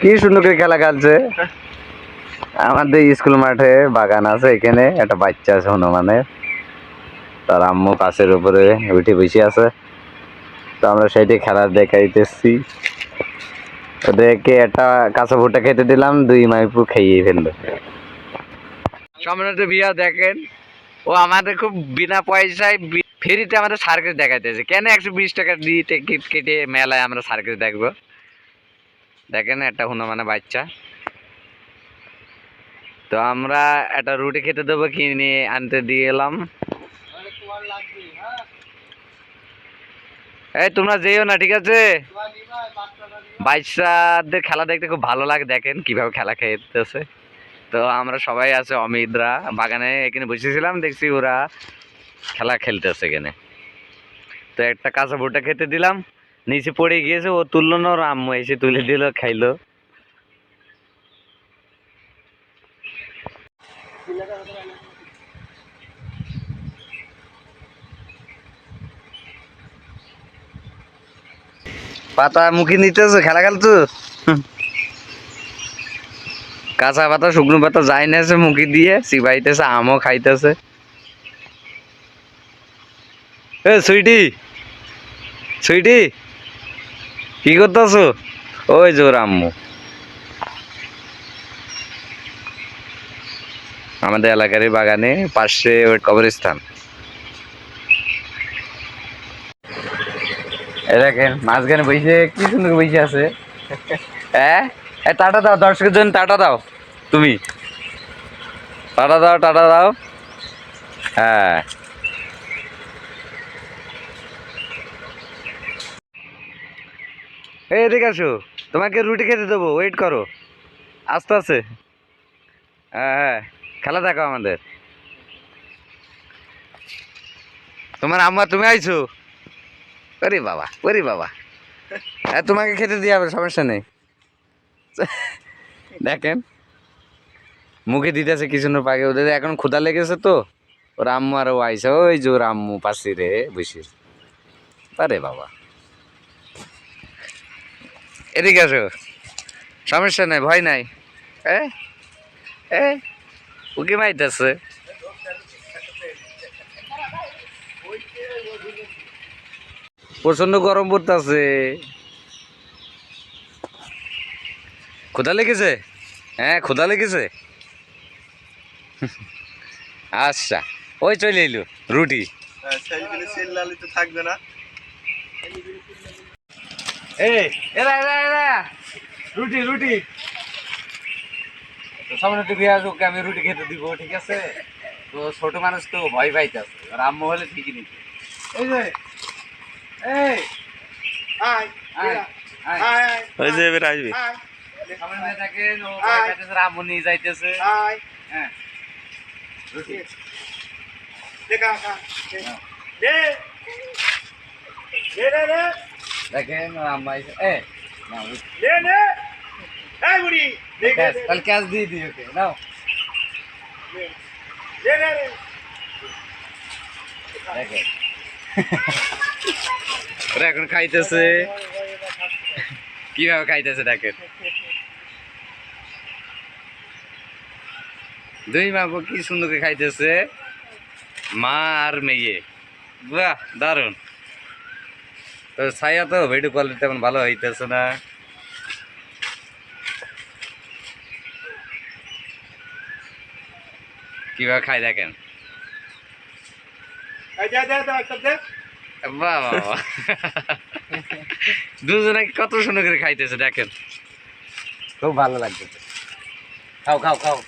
কি সুন্দর করে খেলা খেলছে। আমাদের স্কুল মাঠে বাগান আছে এখানে, একটা বাচ্চা আছে হনুমানের। তার আম্মু পাশের উপরে উঠে বসে আছে। তো আমরা সেইটি খেলা দেখাইতেছি। ওদেরকে একটা কাঁচা ভুট্টা খেতে দিলাম, দুই মাইপু খাইয়ে ফেলল। সম্রাট বিয়া দেখেন। ও আমাদের খুব বিনা পয়সায় ফ্রিতে আমাদের সার্কাস দেখাইতেছে। কেন একশো বিশ টাকা দিয়ে টিকিট কেটে মেলায় আমরা সার্কাস দেখব? দেখেন একটা হনুমানের বাচ্চা। তো আমরা একটা রুটি খেতে দেবো, কিনে আনতে দিয়ে এলাম। এই, তোমরা যেও না, ঠিক আছে? বাচ্চাদের খেলা দেখতে খুব ভালো লাগে। দেখেন কীভাবে খেলা খেলতেছে। তো আমরা সবাই আছে অমিতরা। বাগানে এখানে বসেছিলাম, দেখছি ওরা খেলা খেলতেছে এখানে। তো একটা কাঁচা ভুট্টা খেতে দিলাম, নিচে পড়ে গিয়েছে, ও তুললো না, ওর আম্মু এসে তুলে দিল, খাইলো। পাতা মুখে নিতেছে, খেলা খেলতো? কাঁচা পাতা, শুকনো পাতা যাই নেছে মুখে দিয়ে চিবাইতেছে আমও খাইতেছে। এ, সুইটি। সুইটি, কি করতেছো? ওই জোর আম্মু। আমাদের এলাকারই বাগানে পাশে ওই কবরস্থান। দেখেন, মাঝখানে বসে কি সুন্দর বসে আছে। হ্যাঁ টাটা দাও, দর্শকের জন্য টাটা দাও। তুমি। টাটা দাও টাটা দাও। হ্যাঁ। এই এদিকে আসো তোমাকে রুটি খেতে দেবো ওয়েট করো। আস্তে আস্তে হ্যাঁ হ্যাঁ খেলা দেখো আমাদের। তোমার আম্মা, তুমি আইছো? ওরে বাবা ওরে বাবা। হ্যাঁ তোমাকে খেতে দিয়ে হবে সমস্যা নেই। দেখেন, মুখে দিতেছে কিছু না, পাকে ওদের এখন ক্ষুধা লেগেছে তো। ওর আম্মু আরও আইসে ওই যে ওর আম্মু পাশে রে, বসে আরে বাবা। এদিকে আসো। সমস্যা নাই, ভয় নাই। এ ওকে মাইতেছে। প্রচণ্ড গরম পড়তেছে। ক্ষুধা লেগেছে? হ্যাঁ ক্ষুধা লেগেছে। আচ্ছা ওই চলে এলো, রুটি। তো থাকবে না। এই এরা এরা এরা রুটি রুটি। তো সামনে বিয়ে আসুক আমি রুটি খেতে দিব ঠিক আছে? তো ছোট মানুষ তো ভয় পাইতেছে আর আম্মু হলে ঠিকই নিত এই যে এই আয় আয়, আয়। আয় ওই যে এবার আসবি। সামনে দিয়ে ও ভয় পাইতেছে আম্মু নিয়ে যাইতেছে। আয়। হ্যাঁ। রুটি। দেখা দে দে দে দে। দেখেন এ না দে এই বুড়ি ক্যাশ তাহলে ক্যাশ দিয়ে দিই ওকে নাও। দে দে দেখেন। ওরা এখন খাইতেছে। কীভাবে খাইতেছে দেখেন। দুই মা কি সুন্দর খাইতেছে। মা আর মেয়ে। বাহ দারুণ। তো ছায়া তো ভিডিও কোয়ালিটি তেমন ভালো হইতেছে না। কীভাবে খাই দেখেন? এই দে দে দে একটা দে। বাহ বাহ বাহ। দুজনে কত সুন্দর করে খাইতেছে দেখেন। খুব ভালো লাগতেছে। খাও খাও খাও।